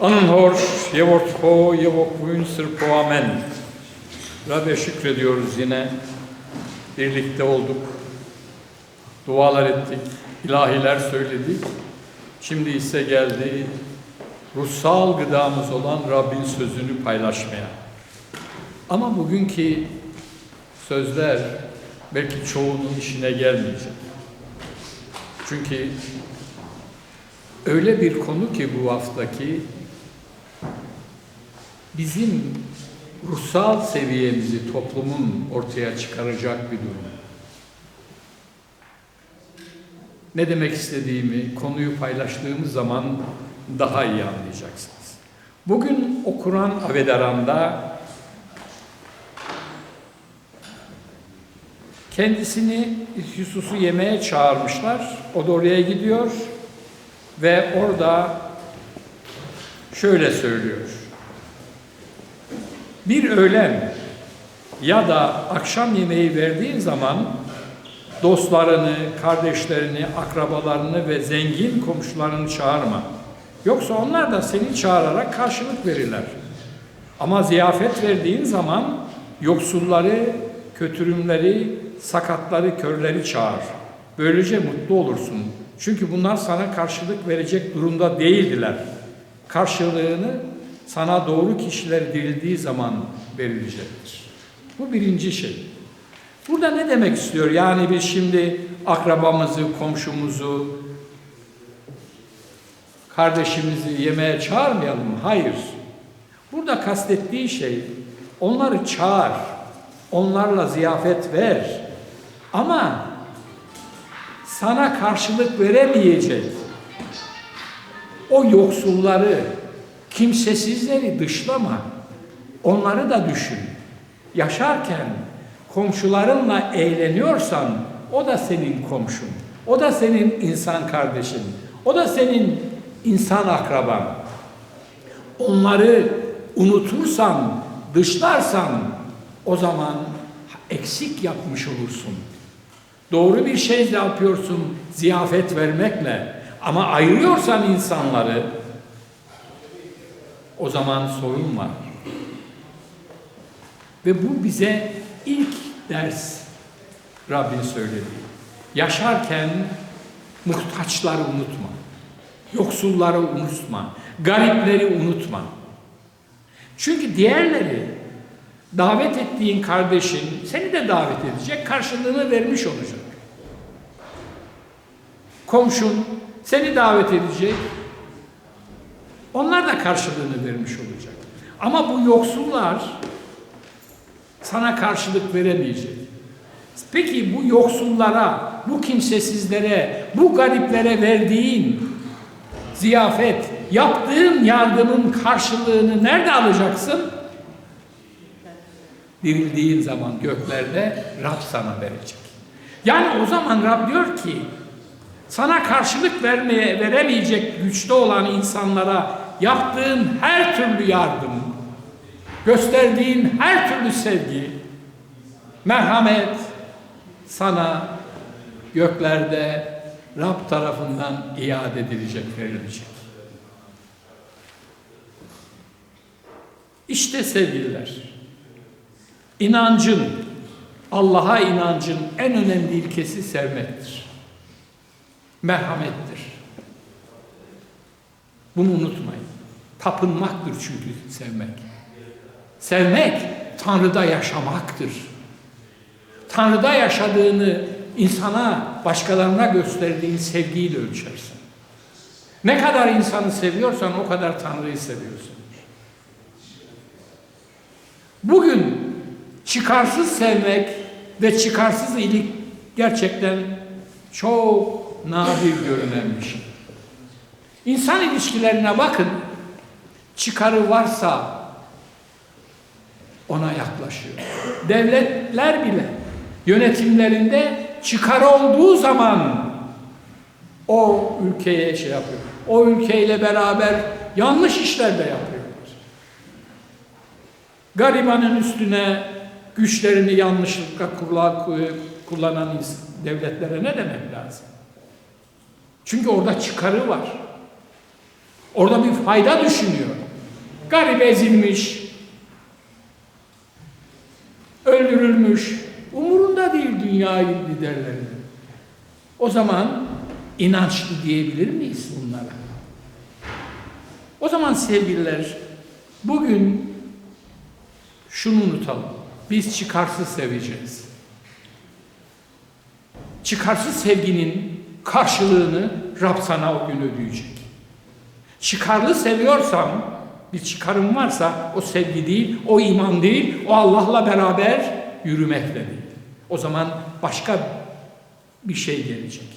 Anhor, Yevortko, Yevokvünsür Poamen. Rabbe şükrediyoruz yine. Birlikte olduk. Dualar ettik. ilahiler söyledik. Şimdi ise geldi ruhsal gıdamız olan Rabbin sözünü paylaşmaya. Ama bugünkü sözler belki çoğunun işine gelmeyecek. Çünkü öyle bir konu ki bu haftaki bizim ruhsal seviyemizi toplumun ortaya çıkaracak bir durum. Ne demek istediğimi konuyu paylaştığımız zaman daha iyi anlayacaksınız. Bugün okuran Avedaran'da kendisini Yusuf'u yemeğe çağırmışlar. O da oraya gidiyor ve orada şöyle söylüyor. Bir öğlen ya da akşam yemeği verdiğin zaman dostlarını, kardeşlerini, akrabalarını ve zengin komşularını çağırma. Yoksa onlar da seni çağırarak karşılık verirler. Ama ziyafet verdiğin zaman yoksulları, kötürümleri, sakatları, körleri çağır. Böylece mutlu olursun. Çünkü bunlar sana karşılık verecek durumda değildiler. Karşılığını sana doğru kişiler dirildiği zaman verilecektir. Bu birinci şey. Burada ne demek istiyor? Yani biz şimdi akrabamızı, komşumuzu, kardeşimizi yemeğe çağırmayalım mı? Hayır. Burada kastettiği şey onları çağır, onlarla ziyafet ver. Ama sana karşılık veremeyecek o yoksulları, kimsesizleri dışlama. Onları da düşün. Yaşarken komşularınla eğleniyorsan o da senin komşun. O da senin insan kardeşin. O da senin insan akraban. Onları unutursan, dışlarsan o zaman eksik yapmış olursun. Doğru bir şey yapıyorsun ziyafet vermekle ama ayırıyorsan insanları o zaman sorun var. Ve bu bize ilk ders Rabbin söyledi. Yaşarken muhtaçları unutma. Yoksulları unutma. Garipleri unutma. Çünkü diğerleri davet ettiğin kardeşin seni de davet edecek, karşılığını vermiş olacak. Komşun seni davet edecek, onlar da karşılığını vermiş olacak. Ama bu yoksullar sana karşılık veremeyecek. Peki bu yoksullara, bu kimsesizlere, bu gariplere verdiğin ziyafet, yaptığın yardımın karşılığını nerede alacaksın? Dirildiğin zaman göklerde Rab sana verecek. Yani o zaman Rab diyor ki sana karşılık vermeye veremeyecek güçte olan insanlara yaptığın her türlü yardım, gösterdiğin her türlü sevgi, merhamet sana göklerde Rab tarafından iade edilecek, verilecek. İşte sevgililer, inancın, Allah'a inancın en önemli ilkesi sevmektir. Merhamettir. Bunu unutmayın. Tapınmaktır çünkü sevmek. Sevmek Tanrı'da yaşamaktır. Tanrı'da yaşadığını insana, başkalarına gösterdiğin sevgiyle ölçersin. Ne kadar insanı seviyorsan o kadar Tanrı'yı seviyorsun. Bugün çıkarsız sevmek ve çıkarsız iyilik gerçekten çok nadir görünen bir şey. İnsan ilişkilerine bakın. Çıkarı varsa ona yaklaşıyor. Devletler bile yönetimlerinde çıkar olduğu zaman o ülkeye şey yapıyor. O ülkeyle beraber yanlış işler de yapıyorlar. Garibanın üstüne güçlerini yanlışlıkla kullanan devletlere ne demek lazım? Çünkü orada çıkarı var. Orada bir fayda düşünüyor. Garip ezilmiş, öldürülmüş, umurunda değil dünya liderlerinin. O zaman inançlı diyebilir miyiz bunlara? O zaman sevgililer, bugün şunu unutalım. Biz çıkarsız seveceğiz. Çıkarsız sevginin karşılığını Rab sana o gün ödeyecek. Çıkarlı seviyorsam, bir çıkarım varsa o sevgi değil, o iman değil, o Allah'la beraber yürümekle değil. O zaman başka bir şey gelecek.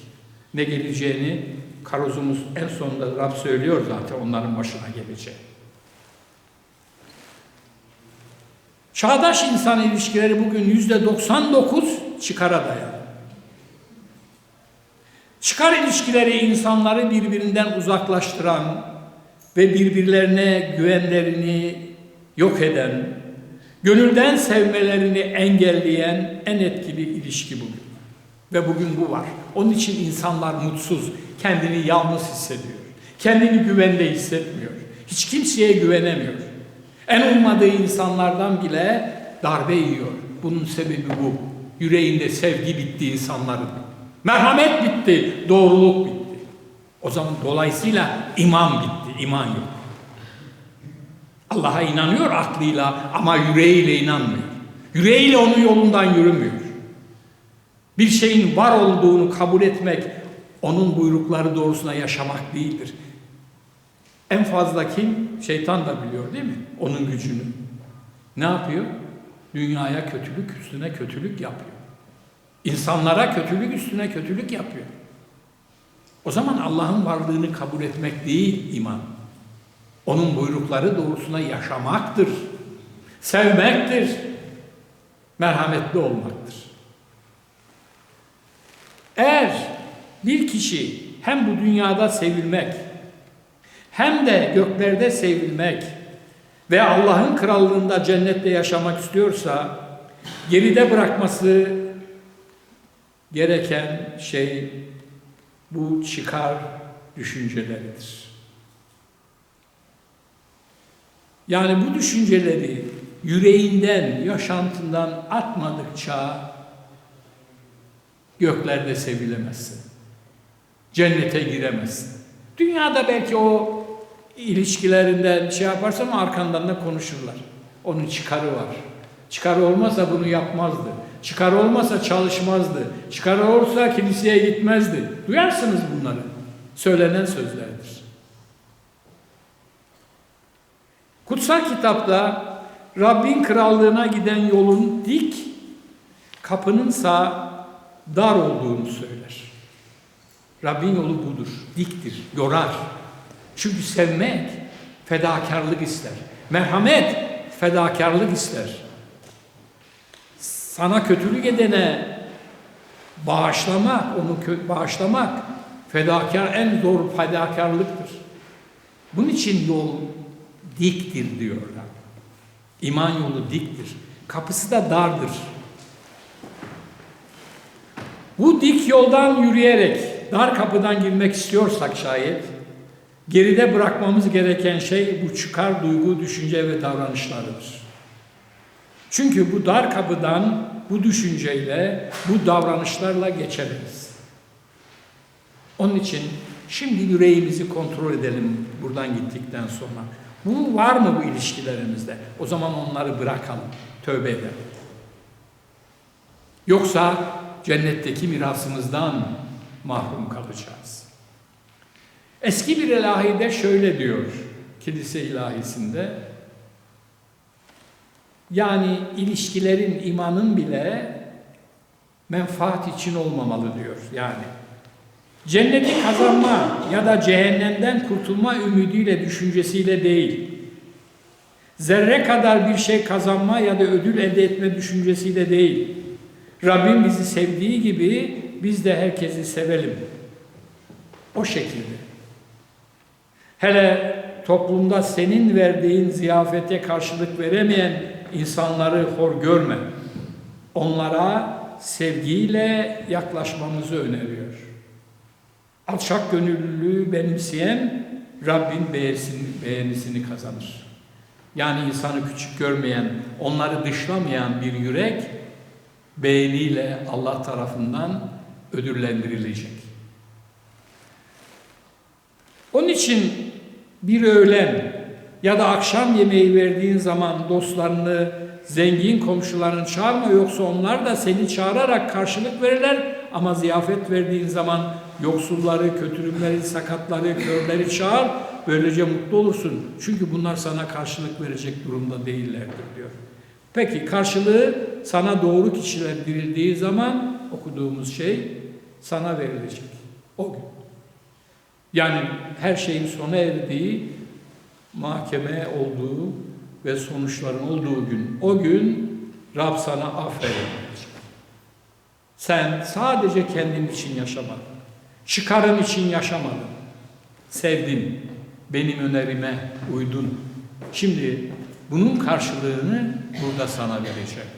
Ne geleceğini karozumuz en sonunda Rab söylüyor zaten onların başına geleceği. Çağdaş insan ilişkileri bugün yüzde 99 çıkara dayalı. Çıkar ilişkileri insanları birbirinden uzaklaştıran ve birbirlerine güvenlerini yok eden, gönülden sevmelerini engelleyen en etkili ilişki bugün. Ve bugün bu var. Onun için insanlar mutsuz, kendini yalnız hissediyor. Kendini güvende hissetmiyor. Hiç kimseye güvenemiyor. En ummadığı insanlardan bile darbe yiyor. Bunun sebebi bu. Yüreğinde sevgi bitti insanların. Merhamet bitti, doğruluk bitti. O zaman dolayısıyla iman bitti, iman yok. Allah'a inanıyor aklıyla ama yüreğiyle inanmıyor. Yüreğiyle onun yolundan yürümüyor. Bir şeyin var olduğunu kabul etmek, onun buyrukları doğrusuna yaşamak değildir. En fazla kim? Şeytan da biliyor değil mi? Onun gücünü. Ne yapıyor? Dünyaya kötülük üstüne kötülük yapıyor. İnsanlara kötülük üstüne kötülük yapıyor. O zaman Allah'ın varlığını kabul etmek değil iman. Onun buyrukları doğrusuna yaşamaktır. Sevmektir. Merhametli olmaktır. Eğer bir kişi hem bu dünyada sevilmek hem de göklerde sevilmek ve Allah'ın krallığında cennette yaşamak istiyorsa geride bırakması gereken şey bu çıkar düşünceleridir. Yani bu düşünceleri yüreğinden, yaşantından atmadıkça göklerde sevilemezsin. Cennete giremezsin. Dünyada belki o ilişkilerinden şey yaparsam arkandan da konuşurlar. Onun çıkarı var. Çıkarı olmasa bunu yapmazdı. Çıkarı olmasa çalışmazdı. Çıkarı olsa kiliseye gitmezdi. Duyarsınız bunları. Söylenen sözlerdir. Kutsal kitapta Rabbin krallığına giden yolun dik, kapının sağ dar olduğunu söyler. Rabbin yolu budur, diktir, yorar. Çünkü sevmek fedakarlık ister. Merhamet fedakarlık ister. Sana kötülük edene bağışlamak, onu bağışlamak fedakar en zor fedakarlıktır. Bunun için yol diktir diyorlar. İman yolu diktir. Kapısı da dardır. Bu dik yoldan yürüyerek dar kapıdan girmek istiyorsak şayet geride bırakmamız gereken şey bu çıkar duygu, düşünce ve davranışlarıdır. Çünkü bu dar kapıdan bu düşünceyle, bu davranışlarla geçeriz. Onun için şimdi yüreğimizi kontrol edelim buradan gittikten sonra. Bu var mı bu ilişkilerimizde? O zaman onları bırakalım, tövbe edelim. Yoksa cennetteki mirasımızdan mahrum kalacağız. Eski bir ilahide şöyle diyor, kilise ilahisinde, yani ilişkilerin, imanın bile menfaat için olmamalı diyor. Yani cenneti kazanma ya da cehennemden kurtulma ümidiyle, düşüncesiyle değil, zerre kadar bir şey kazanma ya da ödül elde etme düşüncesiyle değil, Rabbim bizi sevdiği gibi biz de herkesi sevelim. O şekilde. Hele toplumda senin verdiğin ziyafete karşılık veremeyen insanları hor görme. Onlara sevgiyle yaklaşmamızı öneriyor. Alçak gönüllülüğü benimseyen Rabbin beğenisini, beğenisini kazanır. Yani insanı küçük görmeyen, onları dışlamayan bir yürek beğeniyle Allah tarafından ödüllendirilecek. Onun için bir öğlen ya da akşam yemeği verdiğin zaman dostlarını, zengin komşularını çağırma yoksa onlar da seni çağırarak karşılık verirler ama ziyafet verdiğin zaman yoksulları, kötürümleri, sakatları, körleri çağır böylece mutlu olursun. Çünkü bunlar sana karşılık verecek durumda değillerdir diyor. Peki karşılığı sana doğru kişiler dirildiği zaman okuduğumuz şey sana verilecek. O gün. Yani her şeyin sona erdiği, mahkeme olduğu ve sonuçların olduğu gün. O gün Rab sana aferin diyecek. Sen sadece kendin için yaşamadın. Çıkarın için yaşamadın. Sevdin. Benim önerime uydun. Şimdi bunun karşılığını burada sana vereceğim.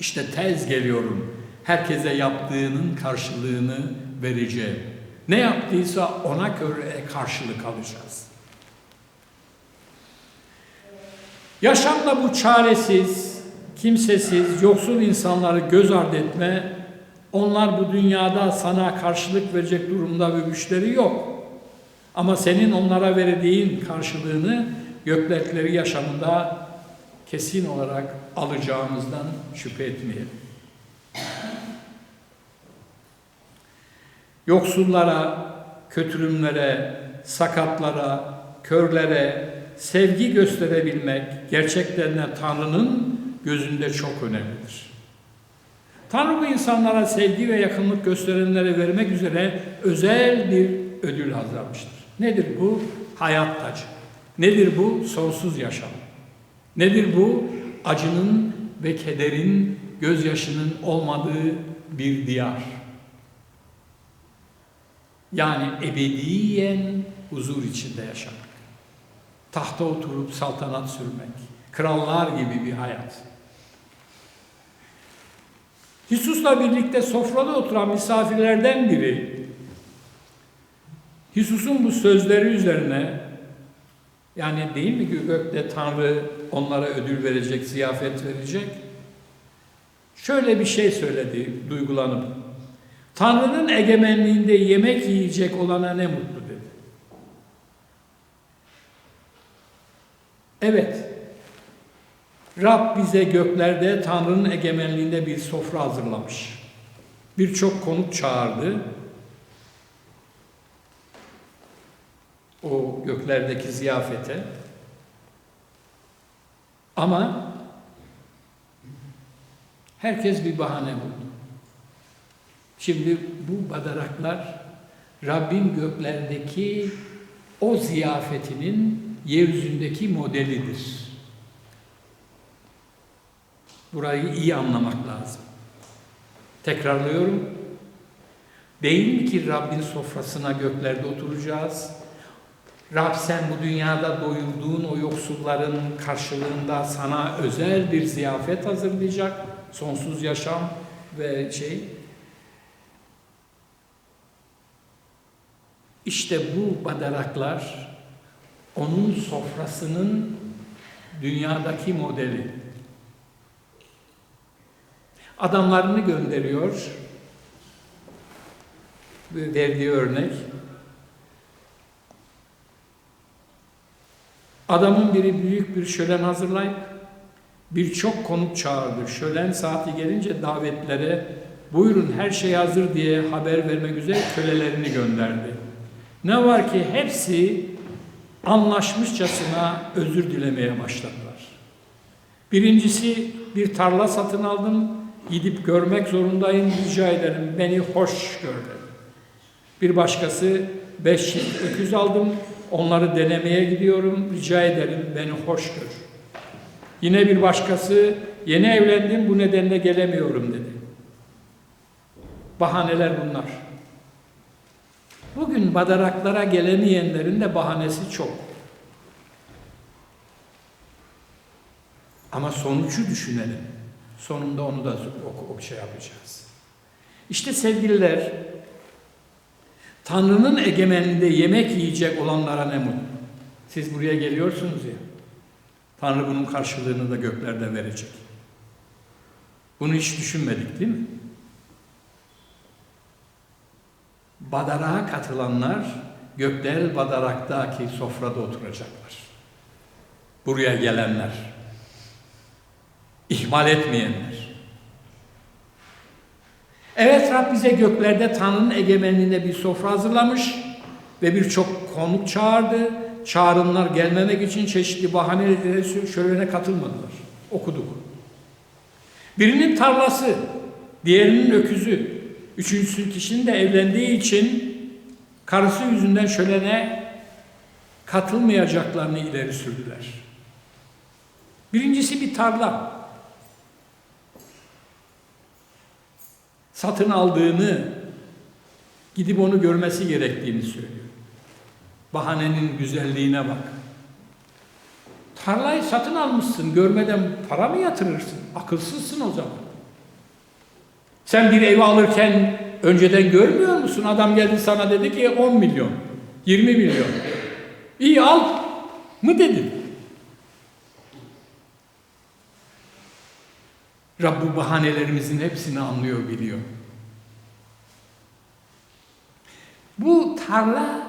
İşte tez geliyorum. Herkese yaptığının karşılığını vereceğim. Ne yaptıysa ona göre karşılık alacağız. Yaşamda bu çaresiz, kimsesiz, yoksul insanları göz ardı etme, onlar bu dünyada sana karşılık verecek durumda ve güçleri yok. Ama senin onlara verdiğin karşılığını göklerleri yaşamında kesin olarak alacağımızdan şüphe etmeyelim. Yoksullara, kötürümlere, sakatlara, körlere sevgi gösterebilmek gerçeklerine Tanrı'nın gözünde çok önemlidir. Tanrı bu insanlara sevgi ve yakınlık gösterenlere vermek üzere özel bir ödül hazırlamıştır. Nedir bu? Hayat tacı. Nedir bu? Sonsuz yaşam. Nedir bu? Acının ve kederin, gözyaşının olmadığı bir diyar. Yani ebediyen huzur içinde yaşamak. Tahta oturup saltanat sürmek. Krallar gibi bir hayat. Hisus'la birlikte sofrada oturan misafirlerden biri Hisus'un bu sözleri üzerine yani değil mi ki gökte Tanrı onlara ödül verecek, ziyafet verecek? Şöyle bir şey söyledi duygulanıp. Tanrı'nın egemenliğinde yemek yiyecek olana ne mutlu dedi. Evet, Rab bize göklerde Tanrı'nın egemenliğinde bir sofra hazırlamış. Birçok konuk çağırdı. O göklerdeki ziyafete. Ama herkes bir bahane buldu. Şimdi bu badaraklar Rabbin göklerdeki o ziyafetinin yeryüzündeki modelidir. Burayı iyi anlamak lazım. Tekrarlıyorum. Değil mi ki Rabbin sofrasına göklerde oturacağız? Rab sen bu dünyada doyurduğun o yoksulların karşılığında sana özel bir ziyafet hazırlayacak. Sonsuz yaşam ve şey. İşte bu badaraklar onun sofrasının dünyadaki modeli. Adamlarını gönderiyor. Verdiği örnek. Adamın biri büyük bir şölen hazırlayıp birçok konuk çağırdı. Şölen saati gelince davetlere buyurun her şey hazır diye haber vermek üzere kölelerini gönderdi. Ne var ki hepsi anlaşmışçasına özür dilemeye başladılar. Birincisi bir tarla satın aldım, gidip görmek zorundayım, rica ederim beni hoş gör dedi. Bir başkası beş çift öküz aldım, onları denemeye gidiyorum, rica ederim beni hoş gör. Yine bir başkası yeni evlendim bu nedenle gelemiyorum dedi. Bahaneler bunlar. Bugün badaraklara gelemeyenlerin de bahanesi çok. Ama sonucu düşünelim. Sonunda onu da o, o şey yapacağız. İşte sevgililer, Tanrı'nın egemenliğinde yemek yiyecek olanlara ne mutlu. Siz buraya geliyorsunuz ya. Tanrı bunun karşılığını da göklerde verecek. Bunu hiç düşünmedik değil mi? Badarağa katılanlar Gökdel Badarak'taki sofrada oturacaklar. Buraya gelenler. ihmal etmeyenler. Evet Rab bize göklerde Tanrı'nın egemenliğinde bir sofra hazırlamış ve birçok konuk çağırdı. Çağrınlar gelmemek için çeşitli bahanelerle şölene katılmadılar. Okuduk. Birinin tarlası, diğerinin öküzü, üçüncüsü kişinin de evlendiği için karısı yüzünden şölene katılmayacaklarını ileri sürdüler. Birincisi bir tarla. Satın aldığını, gidip onu görmesi gerektiğini söylüyor. Bahanenin güzelliğine bak. Tarlayı satın almışsın, görmeden para mı yatırırsın? Akılsızsın o zaman. Sen bir ev alırken önceden görmüyor musun? Adam geldi sana dedi ki 10 milyon, 20 milyon. İyi al mı dedin? Rab bu bahanelerimizin hepsini anlıyor, biliyor. Bu tarla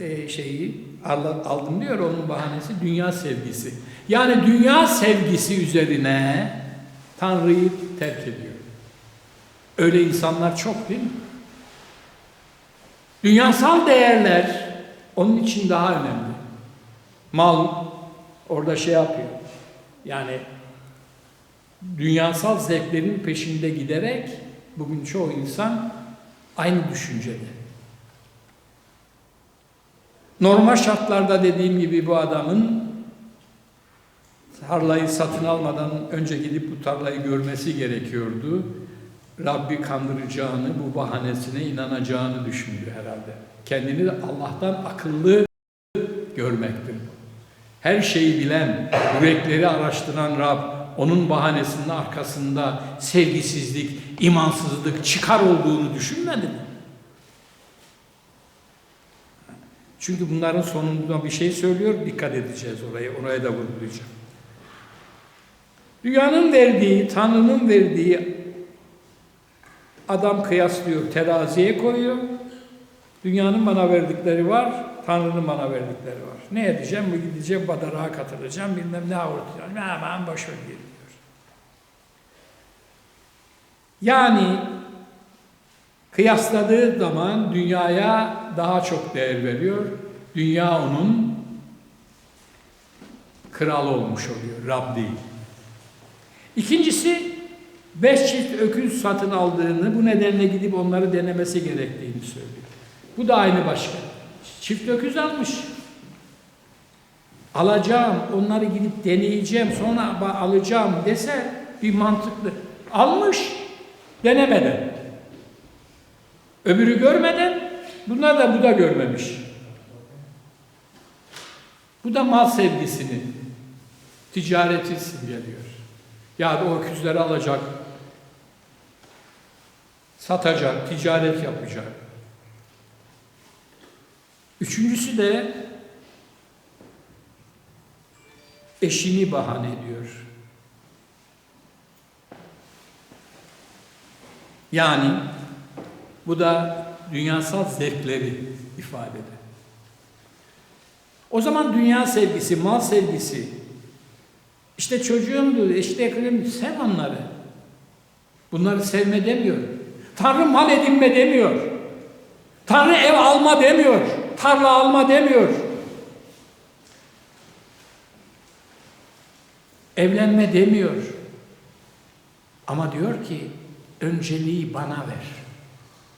e, şeyi al- aldım diyor onun bahanesi dünya sevgisi. Yani dünya sevgisi üzerine Tanrı'yı terk ediyor. Öyle insanlar çok değil mi? Dünyasal değerler onun için daha önemli. Mal orada şey yapıyor. Yani dünyasal zevklerin peşinde giderek bugün çoğu insan aynı düşüncede. Normal şartlarda dediğim gibi bu adamın tarlayı satın almadan önce gidip bu tarlayı görmesi gerekiyordu. Rabbi kandıracağını, bu bahanesine inanacağını düşündü herhalde. Kendini Allah'tan akıllı görmektir. Her şeyi bilen, yürekleri araştıran Rab, onun bahanesinin arkasında sevgisizlik, imansızlık, çıkar olduğunu düşünmedi mi? Çünkü bunların sonunda bir şey söylüyor, dikkat edeceğiz oraya, oraya da vurgulayacağım. Dünyanın verdiği, Tanrı'nın verdiği adam kıyaslıyor, teraziye koyuyor. Dünyanın bana verdikleri var, Tanrı'nın bana verdikleri var. Ne edeceğim? Bu gideceğim, badarağa katılacağım, bilmem ne avurtacağım. Aman boş ver diyor. Yani kıyasladığı zaman dünyaya daha çok değer veriyor. Dünya onun kralı olmuş oluyor, Rab değil. İkincisi, beş çift öküz satın aldığını, bu nedenle gidip onları denemesi gerektiğini söylüyor. Bu da aynı başka. Çift öküz almış. Alacağım, onları gidip deneyeceğim, sonra alacağım dese bir mantıklı. Almış, denemeden. Öbürü görmeden, bunlar da bu da görmemiş. Bu da mal sevgisini, ticareti simgeliyor. Ya o öküzleri alacak, satacak, ticaret yapacak. Üçüncüsü de eşini bahane ediyor. Yani bu da dünyasal zevkleri ifade eder. O zaman dünya sevgisi, mal sevgisi, işte çocuğumdu, işte yakınım, sev onları. Bunları sevme demiyor. Tanrı mal edinme demiyor. Tanrı ev alma demiyor. Tarla alma demiyor. Evlenme demiyor. Ama diyor ki önceliği bana ver.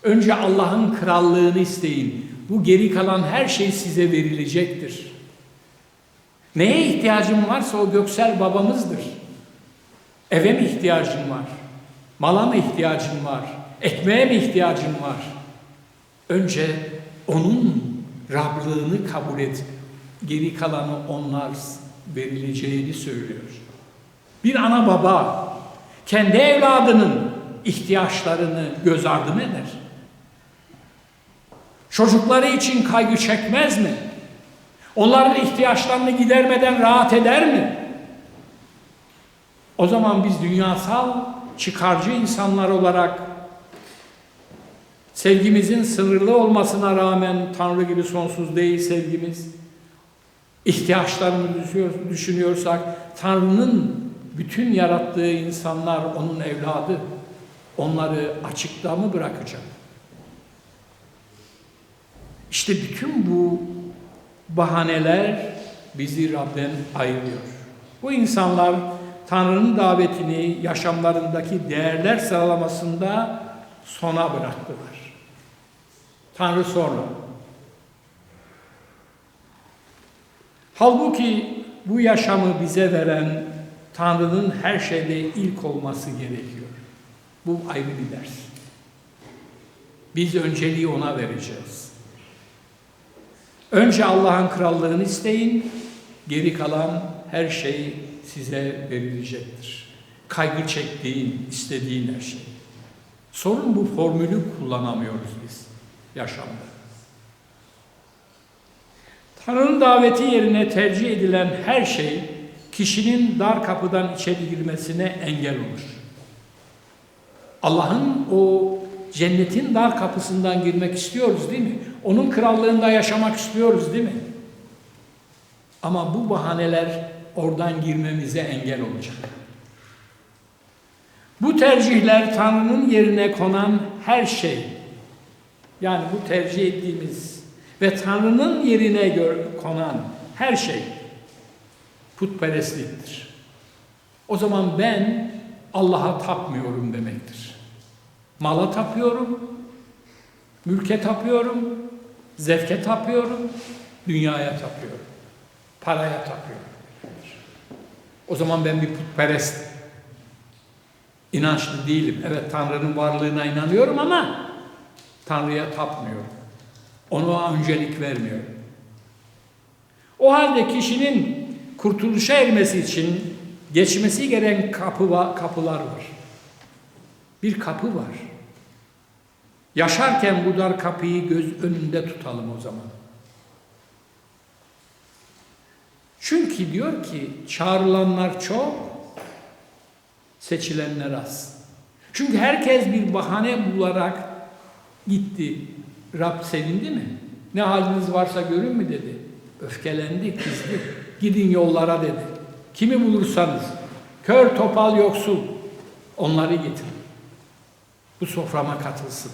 Önce Allah'ın krallığını isteyin. Bu geri kalan her şey size verilecektir. Neye ihtiyacım varsa o göksel babamızdır. Eve mi ihtiyacım var? Mala mı ihtiyacım var? Ekmeğe mi ihtiyacım var? Önce onun Rablığını kabul et. Geri kalanı onlar verileceğini söylüyor. Bir ana baba kendi evladının ihtiyaçlarını göz ardı mı eder? Çocukları için kaygı çekmez mi? Onların ihtiyaçlarını gidermeden rahat eder mi? O zaman biz dünyasal çıkarcı insanlar olarak sevgimizin sınırlı olmasına rağmen Tanrı gibi sonsuz değil sevgimiz. İhtiyaçlarımızı düşünüyorsak Tanrı'nın bütün yarattığı insanlar onun evladı. Onları açıkta mı bırakacak? İşte bütün bu bahaneler bizi Rab'den ayırıyor. Bu insanlar Tanrı'nın davetini yaşamlarındaki değerler sıralamasında sona bıraktılar. Tanrı sonra. Halbuki bu yaşamı bize veren Tanrı'nın her şeyde ilk olması gerekiyor. Bu ayrı bir ders. Biz önceliği ona vereceğiz. Önce Allah'ın krallığını isteyin, geri kalan her şey size verilecektir. Kaygı çektiğin, istediğin her şey. Sorun bu formülü kullanamıyoruz biz yaşamda. Tanrı'nın daveti yerine tercih edilen her şey kişinin dar kapıdan içeri girmesine engel olur. Allah'ın o cennetin dar kapısından girmek istiyoruz değil mi? Onun krallığında yaşamak istiyoruz değil mi? Ama bu bahaneler oradan girmemize engel olacak. Bu tercihler Tanrı'nın yerine konan her şey, yani bu tercih ettiğimiz ve Tanrı'nın yerine konan her şey putperestliktir. O zaman ben Allah'a tapmıyorum demektir. Mala tapıyorum, mülke tapıyorum, zevke tapıyorum, dünyaya tapıyorum, paraya tapıyorum. O zaman ben bir putperest inançlı değilim. Evet Tanrı'nın varlığına inanıyorum ama Tanrı'ya tapmıyorum. Ona öncelik vermiyorum. O halde kişinin kurtuluşa ermesi için geçmesi gereken kapı kapılar var. Bir kapı var. Yaşarken bu dar kapıyı göz önünde tutalım o zaman. Çünkü diyor ki çağrılanlar çok, seçilenler az. Çünkü herkes bir bahane bularak gitti. Rab sevindi mi? Ne haliniz varsa görün mü dedi. Öfkelendi, kızdı. Gidin yollara dedi. Kimi bulursanız, kör topal yoksul, onları getirin. Bu soframa katılsın.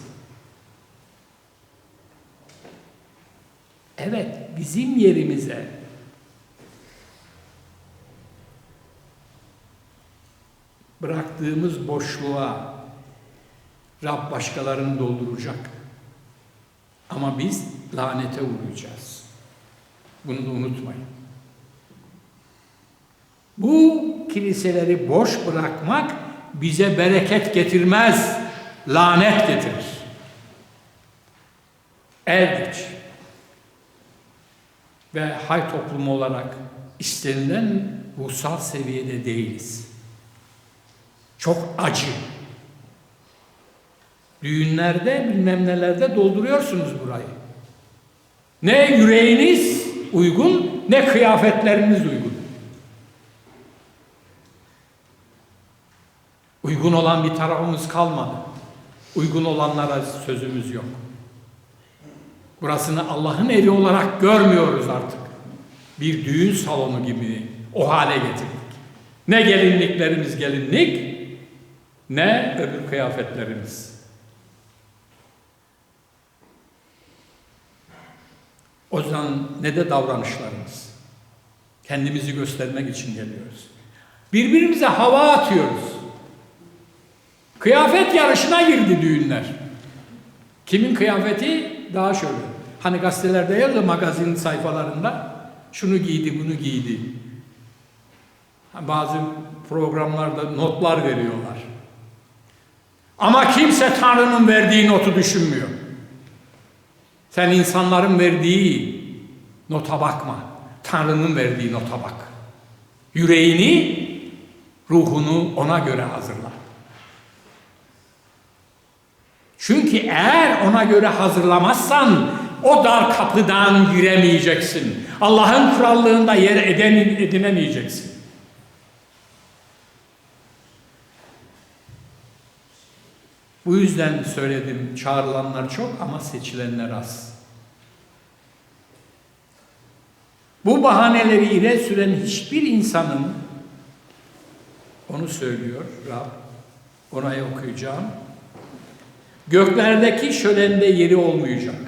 Evet, bizim yerimize bıraktığımız boşluğa Rab başkalarını dolduracak. Ama biz lanete uğrayacağız. Bunu da unutmayın. Bu kiliseleri boş bırakmak bize bereket getirmez, lanet getirir. Erdiç ve hay toplumu olarak istenilen ruhsal seviyede değiliz. Çok acı. Düğünlerde bilmem nelerde dolduruyorsunuz burayı. Ne yüreğiniz uygun ne kıyafetleriniz uygun. Uygun olan bir tarafımız kalmadı. Uygun olanlara sözümüz yok. Burasını Allah'ın evi olarak görmüyoruz artık. Bir düğün salonu gibi o hale getirdik. Ne gelinliklerimiz gelinlik, ne öbür kıyafetlerimiz. O zaman ne de davranışlarımız. Kendimizi göstermek için geliyoruz. Birbirimize hava atıyoruz. Kıyafet yarışına girdi düğünler. Kimin kıyafeti daha şöyle. Hani gazetelerde ya magazin sayfalarında şunu giydi, bunu giydi. Bazı programlarda notlar veriyorlar. Ama kimse Tanrı'nın verdiği notu düşünmüyor. Sen insanların verdiği nota bakma. Tanrı'nın verdiği nota bak. Yüreğini, ruhunu ona göre hazırla. Çünkü eğer ona göre hazırlamazsan o dar kapıdan giremeyeceksin. Allah'ın krallığında yer eden, edinemeyeceksin. Bu yüzden söyledim çağrılanlar çok ama seçilenler az. Bu bahaneleri ile süren hiçbir insanın onu söylüyor Rab. Orayı okuyacağım. Göklerdeki şölende yeri olmayacak.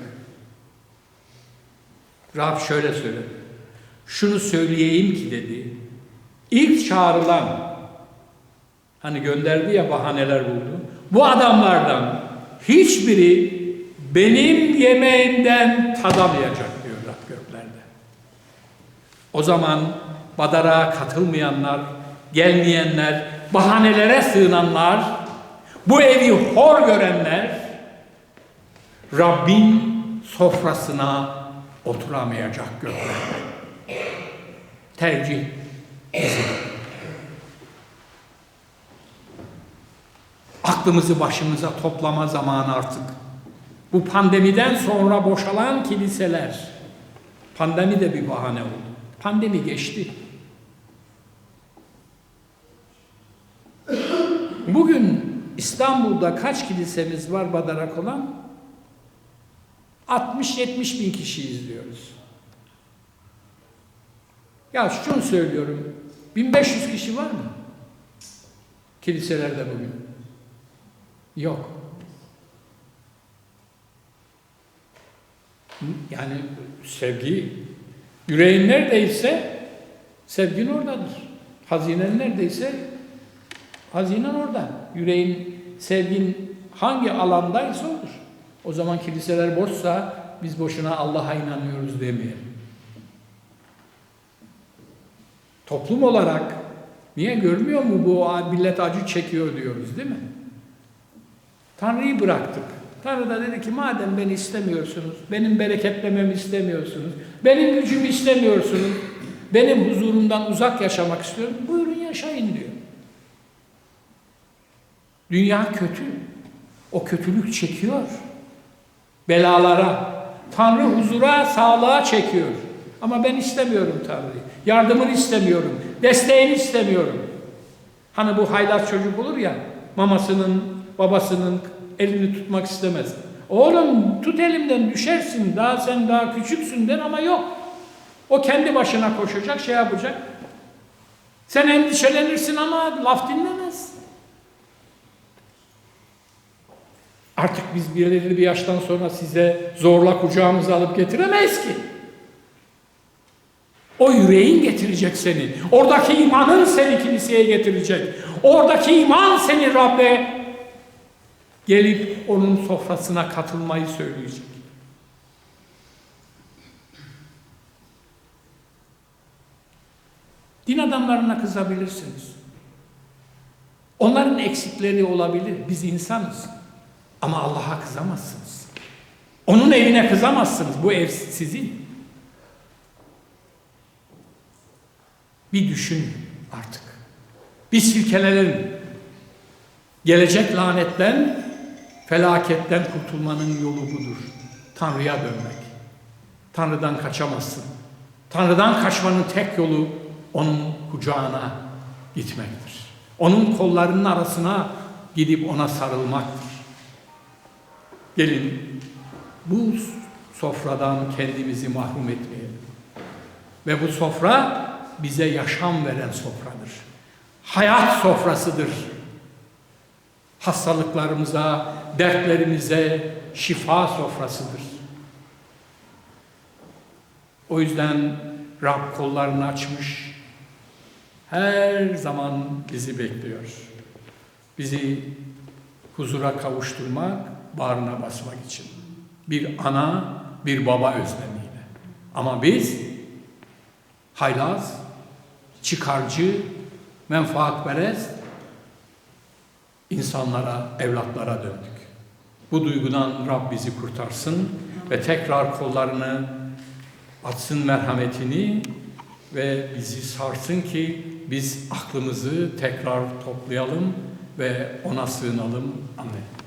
Rab şöyle söyledi. Şunu söyleyeyim ki dedi. İlk çağrılan hani gönderdi ya bahaneler buldu. Bu adamlardan hiçbiri benim yemeğimden tadamayacak diyor Rab göklerde. O zaman Badar'a katılmayanlar, gelmeyenler, bahanelere sığınanlar, bu evi hor görenler Rabbin sofrasına oturamayacak göklerde. Tercih bizim. Aklımızı başımıza toplama zamanı artık. Bu pandemiden sonra boşalan kiliseler, pandemi de bir bahane oldu. Pandemi geçti. Bugün İstanbul'da kaç kilisemiz var badarak olan? 60-70 bin kişi izliyoruz. Ya şunu söylüyorum. 1500 kişi var mı? Kiliselerde bugün. Yok. Yani sevgi, yüreğin neredeyse sevgin oradadır. Hazinen neredeyse hazinen orada. Yüreğin, sevgin hangi alandaysa olur. O zaman kiliseler boşsa biz boşuna Allah'a inanıyoruz demeyelim. Toplum olarak niye görmüyor mu bu millet acı çekiyor diyoruz değil mi? Tanrı'yı bıraktık. Tanrı da dedi ki madem beni istemiyorsunuz, benim bereketlememi istemiyorsunuz, benim gücümü istemiyorsunuz, benim huzurumdan uzak yaşamak istiyorum, buyurun yaşayın diyor. Dünya kötü. O kötülük çekiyor. Belalara, Tanrı huzura, sağlığa çekiyor. Ama ben istemiyorum Tanrı'yı. Yardımını istemiyorum. Desteğini istemiyorum. Hani bu haylaz çocuk olur ya, mamasının, babasının elini tutmak istemez. Oğlum tut elimden düşersin, daha sen daha küçüksün der ama yok. O kendi başına koşacak, şey yapacak. Sen endişelenirsin ama laf dinlemez. Artık biz birileri bir yaştan sonra size zorla kucağımıza alıp getiremeyiz ki. O yüreğin getirecek seni. Oradaki imanın seni kiliseye getirecek. Oradaki iman seni Rabbe gelip onun sofrasına katılmayı söyleyecek. Din adamlarına kızabilirsiniz. Onların eksikleri olabilir. Biz insanız. Ama Allah'a kızamazsınız. Onun evine kızamazsınız. Bu ev sizin. Bir düşün artık. Bir silkelelerin gelecek lanetten, felaketten kurtulmanın yolu budur. Tanrı'ya dönmek. Tanrı'dan kaçamazsın. Tanrı'dan kaçmanın tek yolu onun kucağına gitmektir. Onun kollarının arasına gidip ona sarılmaktır. Gelin bu sofradan kendimizi mahrum etmeyelim. Ve bu sofra bize yaşam veren sofradır. Hayat sofrasıdır. Hastalıklarımıza, dertlerimize şifa sofrasıdır. O yüzden Rab kollarını açmış, her zaman bizi bekliyor. Bizi huzura kavuşturmak, bağrına basmak için. Bir ana, bir baba özlemiyle. Ama biz haylaz, çıkarcı, menfaatperest insanlara, evlatlara döndük. Bu duygudan Rab bizi kurtarsın ve tekrar kollarını atsın merhametini ve bizi sarsın ki biz aklımızı tekrar toplayalım ve ona sığınalım. Amin.